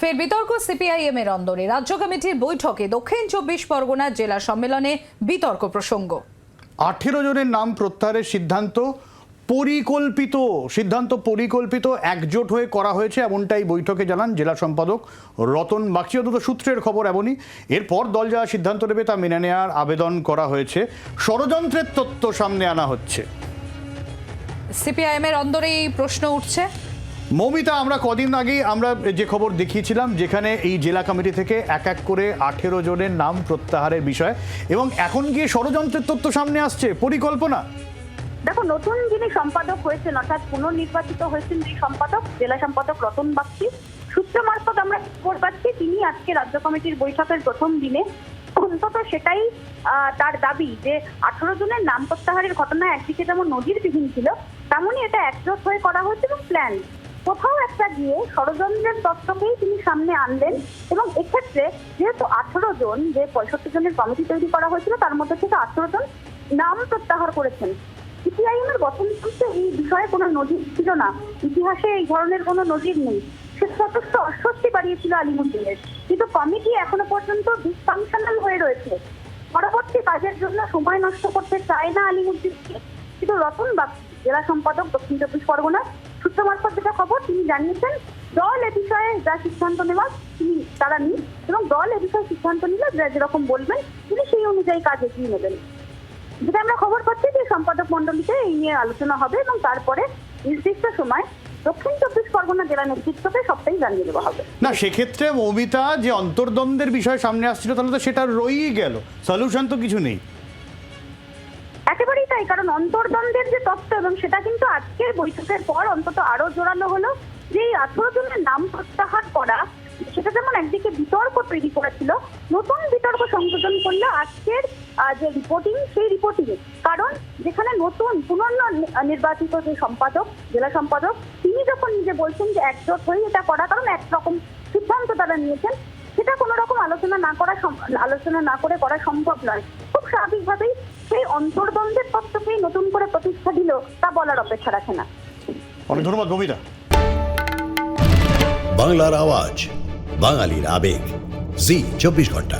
ফের বিতর্ক সিপিআইএম এর অন্দরে। রাজ্য কমিটির বৈঠকে দক্ষিণ চব্বিশ পরগনা জেলা সম্মেলনে বিতর্ক প্রসঙ্গ। আঠেরো জনের নাম প্রত্যাহারের সিদ্ধান্ত পরিকল্পিত সিদ্ধান্ত পরিকল্পিত একজোট হয়ে করা হয়েছে এমনটাই বৈঠকে জানান জেলা সম্পাদক রতন বাগচি। অন্তত সূত্রের খবর এমনই। এরপর দল যা সিদ্ধান্ত নেবে তা মেনে নেওয়ার আবেদন করা হয়েছে। ষড়যন্ত্রের তত্ত্ব সামনে আনা হচ্ছে। সিপিআইএম এর অন্দরে এই প্রশ্ন উঠছে। মৌমিতা, আমরা কদিন আগেই আমরা যে খবর দেখিয়েছিলাম, যেখানে এই জেলা কমিটি থেকে এক এক করে আঠেরো জনের নাম প্রত্যাহারের বিষয় এবং এখন গিয়ে ষড়যন্ত্রের তথ্য সামনে আসছে। পরিকল্পনা? দেখো, নতুন যিনি সম্পাদক হয়েছেন, অর্থাৎ পুনর্নির্বাচিত হয়েছেন যে সম্পাদক, জেলা সম্পাদক রতন বাগচি, সূত্র মারফত আমরা খবর পাচ্ছি, তিনি আজকে রাজ্য কমিটির বৈঠকের প্রথম দিনে অন্তত সেটাই তার দাবি যে আঠারো জনের নাম প্রত্যাহারের ঘটনা একদিকে যেমন নদীর নজিরবিহীন ছিল, তেমনই এটা একজোট হয়ে করা হয়েছে এবং প্ল্যান কোথাও একটা গিয়ে ষড়যন্ত্রের তত্ত্বকেই তিনি সামনে আনলেন এবং এক্ষেত্রে যেহেতু আঠারো জন, যে পঁয়ষট্টি জনের কমিটি তৈরি করা হয়েছিল, তার মধ্যে থেকে আঠারো জন নাম প্রত্যাহার করেছেন। সিপিআইএম এর করতে এই বিষয়ে কোনো নজির ছিল না। ইতিহাসে এই ধরনের কোনো নজির নেই। সে যথেষ্ট অস্বস্তি বাড়িয়েছিল আলিমুদ্দিনের। কিন্তু কমিটি এখনও পর্যন্ত ডিসফাংশনাল হয়ে রয়েছে। পরবর্তী কাজের জন্য সময় নষ্ট করতে চায় না আলিমুদ্দিনকে। কিন্তু রতন বাগ জেলা সম্পাদক দক্ষিণ চব্বিশ পরগনা সূত্র মারফত যেটা খবর, তিনি জানিয়েছেন, দল এ বিষয়ে যা সিদ্ধান্ত নেওয়ার তিনি, তারা নিন, এবং দল এ বিষয়ে সিদ্ধান্ত নিলে যা, যেরকম বলবেন, তিনি সেই অনুযায়ী কাজ এগিয়ে নেবেন। যেটা আমরা খবর পাচ্ছি যে, সম্পাদক মন্ডলীতে এই নিয়ে আলোচনা হবে, এবং তারপরে নির্দিষ্ট সময় দক্ষিণ চব্বিশ পরগনা জেলা নেতৃত্বকে সবটাই জানিয়ে দেওয়া হবে। না, সেক্ষেত্রে মৌমিতা, যে অন্তর্দ্বন্দ্বের বিষয় সামনে আসছিল, তাহলে তো সেটা রয়েই গেল। সলিউশন তো কিছু নেই। একেবারেই তাই, কারণ অন্তর্দ্বন্দ্বের যে তত্ত্ব এবং সেটা কিন্তু আজকের বৈঠকের পর অন্তত আরও জোরালো হলো, যে এই আঠারো জনের নাম প্রত্যাহার করা, সেটা যেমন একদিকে বিতর্ক তৈরি করেছিল, নতুন বিতর্ক সংযোজন করল আজকের যে রিপোর্টিং সেই রিপোর্টিং কারণ যেখানে নতুন পুনর্ন নির্বাচিত যে সম্পাদক, জেলা সম্পাদক, তিনি যখন নিজে বলছেন যে একজোট হয়ে এটা করা, কারণ একরকম সিদ্ধান্ত তারা নিয়েছেন, সেটা কোনো রকম আলোচনা না করা আলোচনা না করে করা সম্ভব নয়। খুব স্বাভাবিকভাবেই সেই অন্তর্দ্বন্দ্বের তত্ত্বকেই নতুন করে প্রতিষ্ঠা দিল তা বলার অপেক্ষা রাখে না। অনেক ধন্যবাদ ববিতা বাংলার আওয়াজ বাঙালির আবেগ। জি চব্বিশ ঘণ্টা।